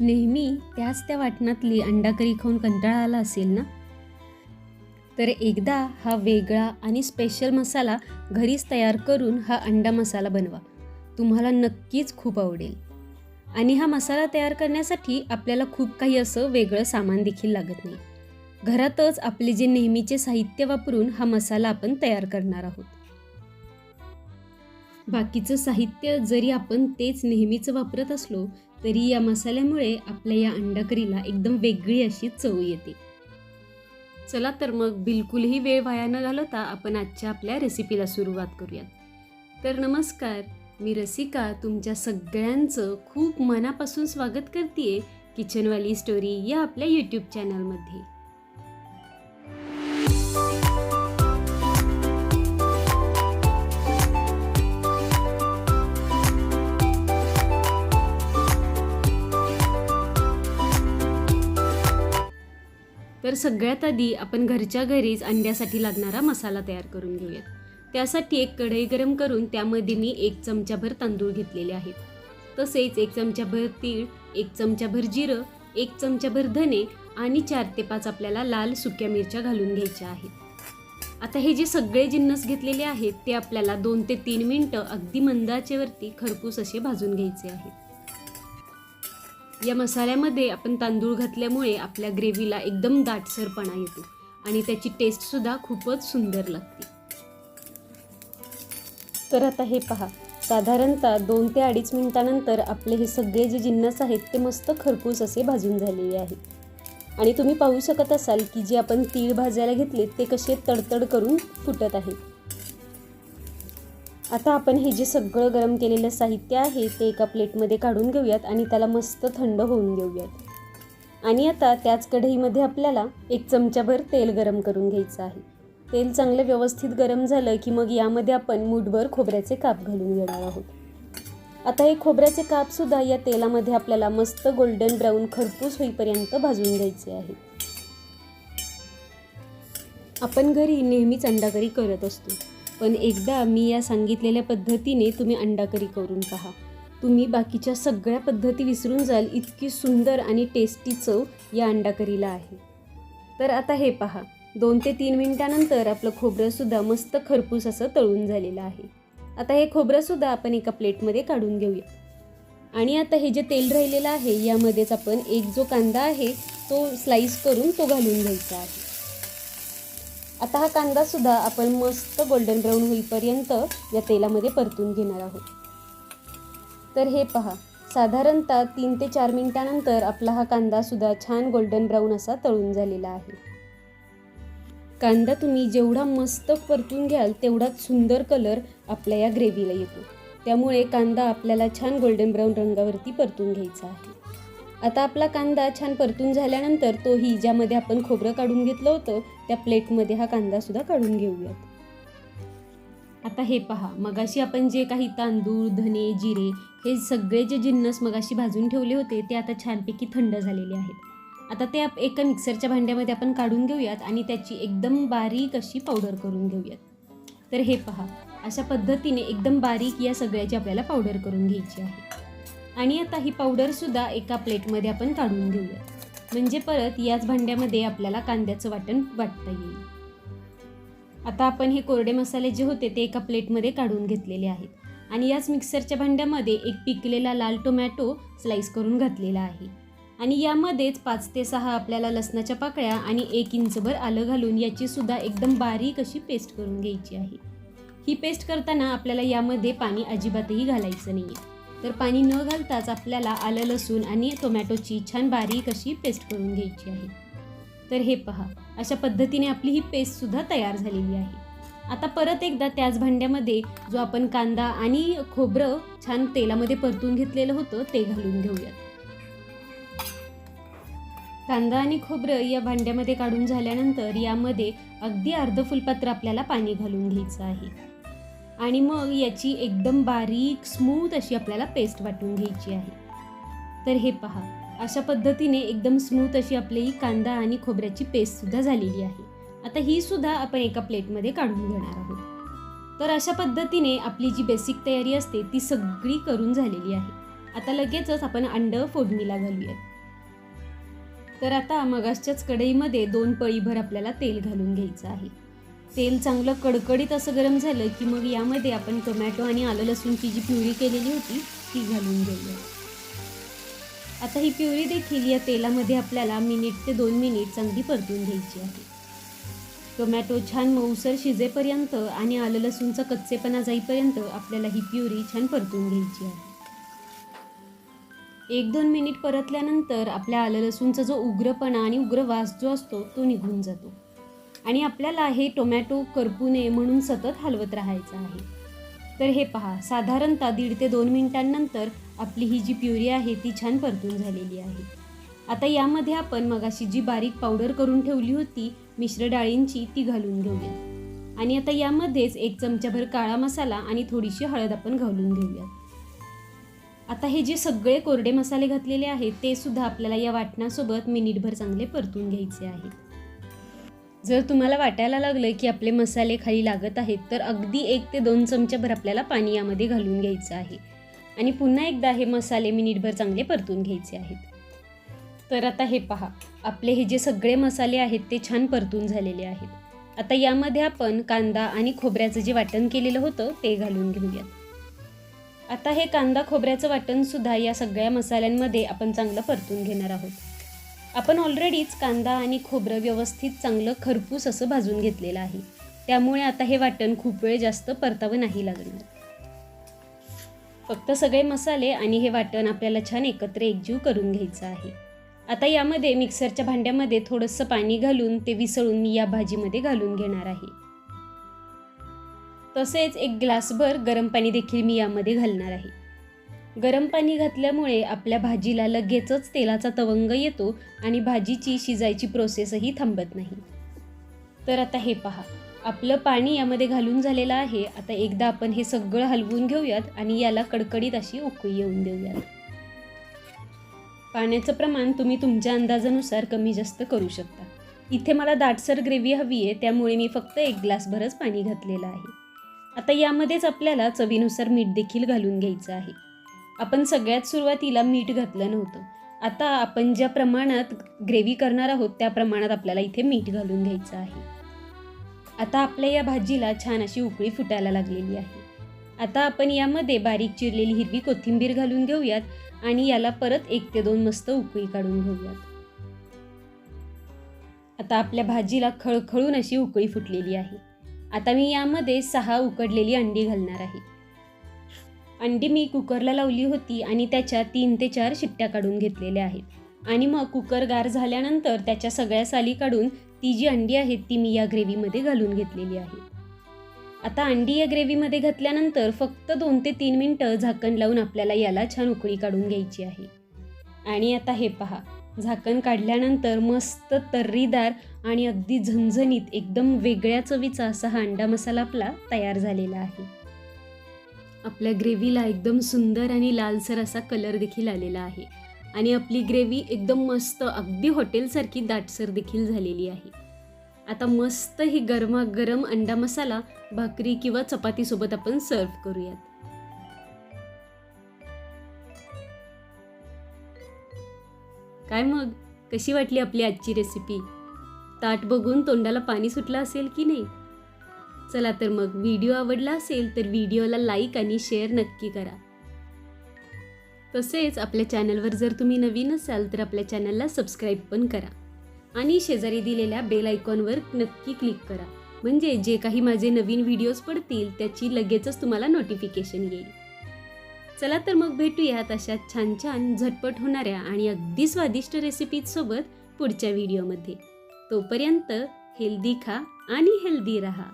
नेहमी त्याच त्या वाटणातली अंडाकरी खाऊन कंटाळा आला असेल ना? तर एकदा हा वेगळा आणि स्पेशल मसाला घरीच तयार करून हा अंडा मसाला बनवा. तुम्हाला नक्कीच खूप आवडेल. आणि हा मसाला तयार करण्यासाठी आपल्याला खूप काही असं वेगळं सामान देखील लागत नाही. घरातच आपले जे नेहमीचे साहित्य वापरून हा मसाला आपण तयार करणार आहोत. बाकीचं साहित्य जरी आपण तेच नेहमीचं वापरत असलो तरी या मसाल्यामुळे आपल्या या अंडाकरीला एकदम वेगळी अशी चव येते. चला तर मग बिलकुलही वेळ वाया न घालवता आपण आजच्या आपल्या रेसिपीला सुरुवात करूयात. तर नमस्कार मी रसिका तुमच्या सगळ्यांचं खूप मनापासून स्वागत करते किचनवाली स्टोरी या आपल्या यूट्यूब चॅनलमध्ये तर सगळ्यात आधी आपण घरच्या घरीच अंड्यासाठी लागणारा मसाला तयार करून घेऊयात. त्यासाठी एक कढई गरम करून त्यामध्ये मी एक चमचाभर तांदूळ घेतलेले आहेत. तसेच एक चमचाभर तीळ एक चमचाभर जिरं एक चमचाभर धने आणि चार ते पाच आपल्याला लाल सुक्या मिरच्या घालून घ्यायच्या आहेत. आता हे जे सगळे जिन्नस घेतलेले आहेत ते आपल्याला दोन ते तीन मिनटं अगदी मंदाचेवरती खरपूस असे भाजून घ्यायचे आहेत. या मसाल्यामध्ये आपण तांदूळ घातल्यामुळे आपल्या ग्रेव्हीला एकदम दाटसरपणा येतो आणि त्याची टेस्टसुद्धा खूपच सुंदर लागते. तर आता हे पहा साधारणतः दोन ते अडीच मिनटानंतर आपले हे सगळे जे जिन्नस आहेत ते मस्त खरपूस असे भाजून झालेले आहेत आणि तुम्ही पाहू शकत असाल की जे आपण तीळ भाजायला घेतले ते कसे तडतड करून फुटत आहेत. आता आपण हे जे सगळं गरम केलेलं साहित्य आहे ते एका प्लेटमध्ये काढून घेऊयात आणि त्याला मस्त थंड होऊन घेऊयात. आणि आता त्याच कढईमध्ये आपल्याला एक चमचाभर तेल गरम करून घ्यायचं आहे. तेल चांगलं व्यवस्थित गरम झालं की मग यामध्ये आपण मूठभर खोबऱ्याचे काप घालून घेणार आहोत. आता हे खोबऱ्याचे कापसुद्धा या तेलामध्ये आपल्याला मस्त गोल्डन ब्राऊन खरपूस होईपर्यंत भाजून घ्यायचे आहे. आपण घरी नेहमीच अंडाकरी करत असतो. पण एकदा मी या सांगितलेल्या पद्धतीने तुम्ही अंडाकरी करून पहा. तुम्ही बाकीच्या सगळ्या पद्धती विसरून जाल इतकी सुंदर आणि टेस्टी चव या अंडाकरीला आहे. तर आता हे पहा. दोन ते तीन मिनिटानंतर आपलं खोबरंसुद्धा मस्त खरपूस असं तळून झालेलं आहे. आता हे खोबरंसुद्धा आपण एका प्लेटमध्ये काढून घेऊया. आणि आता हे जे तेल राहिलेलं आहे यामध्येच आपण एक जो कांदा आहे तो स्लाईस करून तो घालून घ्यायचा आहे. आता हा कांदासुद्धा आपण मस्त गोल्डन ब्राऊन होईपर्यंत या तेलामध्ये परतून घेणार आहोत. तर हे पहा साधारणतः तीन ते चार मिनिटानंतर आपला हा कांदासुद्धा छान गोल्डन ब्राऊन असा तळून झालेला आहे. कांदा तुम्ही जेवढा मस्त परतून घ्याल तेवढाच सुंदर कलर आपल्या या ग्रेव्हीला येतो. त्यामुळे कांदा आपल्याला छान गोल्डन ब्राऊन रंगावरती परतून घ्यायचा आहे. आता आपला कांदा छान परतून झाल्यानंतर तोही ज्यामध्ये आपण खोबरं काढून घेतलं होतं त्या प्लेटमध्ये हा कांदा सुद्धा काढून घेऊयात. आता हे पहा मगाशी आपण जे काही तांदूळ धने जिरे हे सगळे जे जिन्नस मगाशी भाजून ठेवले होते ते आता छानपैकी थंड झालेले आहेत. आता ते आप एका मिक्सरच्या भांड्यामध्ये आपण काढून घेऊयात आणि त्याची एकदम बारीक अशी पावडर करून घेऊयात. तर हे पहा अशा पद्धतीने एकदम बारीक या सगळ्याची आपल्याला पावडर करून घ्यायची आहे. आणि आता ही पावडरसुद्धा एका प्लेटमध्ये आपण काढून घेऊया. म्हणजे परत याच भांड्यामध्ये आपल्याला कांद्याचं वाटण वाटता येईल. आता आपण हे कोरडे मसाले जे होते ते एका प्लेटमध्ये काढून घेतलेले आहेत. आणि याच मिक्सरच्या भांड्यामध्ये एक पिकलेला लाल टोमॅटो स्लाईस करून घातलेला आहे. आणि यामध्येच पाच ते सहा आपल्याला लसणाच्या पाकळ्या आणि एक इंचभर आलं घालून याची सुद्धा एकदम बारीक अशी पेस्ट करून घ्यायची आहे. ही पेस्ट करताना आपल्याला यामध्ये पाणी अजिबातही घालायचं नाही आहे तर पाणी न घालताच आपल्याला आलं लसूण आणि टोमॅटोची छान बारीक अशी पेस्ट करून घ्यायची आहे. तर हे पहा अशा पद्धतीने आपली ही पेस्टसुद्धा तयार झालेली आहे. आता परत एकदा त्याच भांड्यामध्ये जो आपण कांदा आणि खोबरं छान तेलामध्ये परतून घेतलेलं होतं ते घालून घेऊयात. कांदा आणि खोबरं या भांड्यामध्ये काढून झाल्यानंतर यामध्ये अगदी अर्ध फुलपात्र आपल्याला पाणी घालून घ्यायचं आहे. आणि मग याची एकदम बारीक स्मूथ अशी आपल्याला पेस्ट वाटून घ्यायची आहे. तर हे पहा अशा पद्धतीने एकदम स्मूथ अशी आपली कांदा आणि खोबऱ्याची पेस्टसुद्धा झालेली आहे. आता ही सुद्धा आपण एका प्लेटमध्ये काढून घेणार आहोत. तर अशा पद्धतीने आपली जी बेसिक तयारी असते ती सगळी करून झालेली आहे. आता लगेचच आपण अंड फोडणीला घालूयात. तर आता मगासच्याच कढईमध्ये दोन पळीभर आपल्याला तेल घालून घ्यायचं आहे. तेल चांगलं कडकडीत असं गरम झालं की मग यामध्ये आपण टोमॅटो आणि आलं लसूणची जी प्युरी केलेली होती ती घालून देऊया आता ही प्युरी देखील या तेलामध्ये आपल्याला मिनिट ते दोन मिनिट चांगली परतून घ्यायची आहे. टोमॅटो छान मऊसर शिजेपर्यंत आणि आलं लसूणचा कच्चेपणा जाईपर्यंत आपल्याला ही प्युरी छान परतून घ्यायची आहे. एक दोन मिनिट परतल्यानंतर आपल्या आलं लसूणचा जो उग्रपणा आणि उग्र वास जो असतो तो निघून जातो. आणि आपल्याला हे टोमॅटो करपू नये म्हणून सतत हलवत राहायचं आहे. तर हे पहा साधारणतः दीड ते दोन मिनिटांनंतर आपली ही जी प्युरी आहे ती छान परतून झालेली आहे. आता यामध्ये आपण मगाशी जी बारीक पावडर करून ठेवली होती मिश्र डाळींची ती घालून घेऊया. आणि आता यामध्येच एक चमचाभर काळा मसाला आणि थोडीशी हळद आपण घालून घेऊया. आता हे जे सगळे कोरडे मसाले घातलेले आहेत ते सुद्धा आपल्याला या वाटणासोबत मिनिटभर चांगले परतून घ्यायचे आहेत. जर तुम्हाला वाटायला लागलं की आपले मसाले खाली लागत आहेत तर अगदी एक ते दोन चमच्याभर आपल्याला पाणी यामध्ये घालून घ्यायचं आहे. आणि पुन्हा एकदा हे मसाले मिनिटभर चांगले परतून घ्यायचे आहेत. तर आता हे पहा आपले हे जे सगळे मसाले आहेत ते छान परतून झालेले आहेत. आता यामध्ये आपण कांदा आणि खोबऱ्याचं जे वाटण केलेलं होतं ते घालून घेऊयात. आता हे कांदा खोबऱ्याचं वाटणसुद्धा या सगळ्या मसाल्यांमध्ये आपण चांगलं परतून घेणार आहोत. आपण ऑलरेडीच कांदा आणि खोबरं व्यवस्थित चांगलं खरपूस असं भाजून घेतलेलं आहे. त्यामुळे आता हे वाटण खूप वेळ जास्त परतावं नाही लागणार. फक्त सगळे मसाले आणि हे वाटण आपल्याला छान एकत्र एकजीव करून घ्यायचं आहे. आता यामध्ये मिक्सरच्या भांड्यामध्ये थोडंसं पाणी घालून ते विसळून मी या भाजीमध्ये घालून घेणार आहे. तसेच एक ग्लासभर गरम पाणी देखील मी यामध्ये घालणार आहे. गरम पाणी घातल्यामुळे आपल्या भाजीला लगेचच तेलाचा तवंग येतो आणि भाजीची शिजायची प्रोसेसही थांबत नाही. तर आता हे पहा. आपलं पाणी यामध्ये घालून झालेलं आहे. आता एकदा आपण हे सगळं हलवून घेऊयात आणि याला कडकडीत अशी उकळी येऊन देऊयात. पाण्याचं प्रमाण तुम्ही तुमच्या अंदाजानुसार कमी जास्त करू शकता. इथे मला दाटसर ग्रेव्ही हवी आहे त्यामुळे मी फक्त एक ग्लासभरच पाणी घातलेलं आहे. आता यामध्येच आपल्याला चवीनुसार मीठ देखील घालून घ्यायचं आहे. आपण सगळ्यात सुरुवातीला मीठ घातलं नव्हतं. आता आपण ज्या प्रमाणात ग्रेव्ही करणार आहोत त्या प्रमाणात आपल्याला इथे मीठ घालून घ्यायचं आहे. आता आपल्या या भाजीला छान अशी उकळी फुटायला लागलेली आहे. आता आपण यामध्ये बारीक चिरलेली हिरवी कोथिंबीर घालून घेऊयात आणि याला परत एक ते दोन मस्त उकळी काढून घेऊयात. आता आपल्या भाजीला खळखळून अशी उकळी फुटलेली आहे. आता मी यामध्ये सहा उकडलेली अंडी घालणार आहे. अंडी मी कुकरला लावली होती आणि त्याच्या तीन ते चार शिट्ट्या काढून घेतलेल्या आहेत. आणि मग कुकर गार झाल्यानंतर त्याच्या सगळ्या साली काढून ती जी अंडी आहेत ती मी या ग्रेव्हीमध्ये घालून घेतलेली आहे. आता अंडी या ग्रेव्हीमध्ये घातल्यानंतर फक्त दोन ते तीन मिनटं झाकण लावून आपल्याला याला छान उकळी काढून घ्यायची आहे. आणि आता हे पहा झाकण काढल्यानंतर मस्त तर्रीदार आणि अगदी झणझणीत एकदम वेगळ्या चवीचा असा हा अंडा मसाला आपला तयार झालेला आहे. आपल्या ग्रेव्हीला एकदम सुंदर आणि लालसर असा कलर देखील आलेला आहे. आणि आपली ग्रेव्ही एकदम मस्त अगदी हॉटेलसारखी दाटसर देखील झालेली आहे. आता मस्त ही गरमागरम अंडा मसाला भाकरी किंवा चपातीसोबत आपण सर्व करूयात. काय मग? कशी वाटली आपली आजची रेसिपी ताट बघून तोंडाला पाणी सुटलं असेल की नाही? चला तर मग व्हिडिओ आवडला असेल तर व्हिडिओला लाईक आणि शेअर नक्की करा. तसेच आपल्या चॅनलवर जर तुम्ही नवीन असाल तर आपल्या चॅनलला सबस्क्राईब पण करा. आणि शेजारी दिलेल्या बेल आयकॉनवर नक्की क्लिक करा. म्हणजे जे काही माझे नवीन व्हिडिओज पडतील त्याची लगेचच तुम्हाला नोटिफिकेशन येईल. चला तर मग भेटूयात अशा छान छान झटपट होणाऱ्या आणि अगदी स्वादिष्ट रेसिपीजसोबत पुढच्या व्हिडिओमध्ये. तोपर्यंत हेल्दी खा आणि हेल्दी रहा.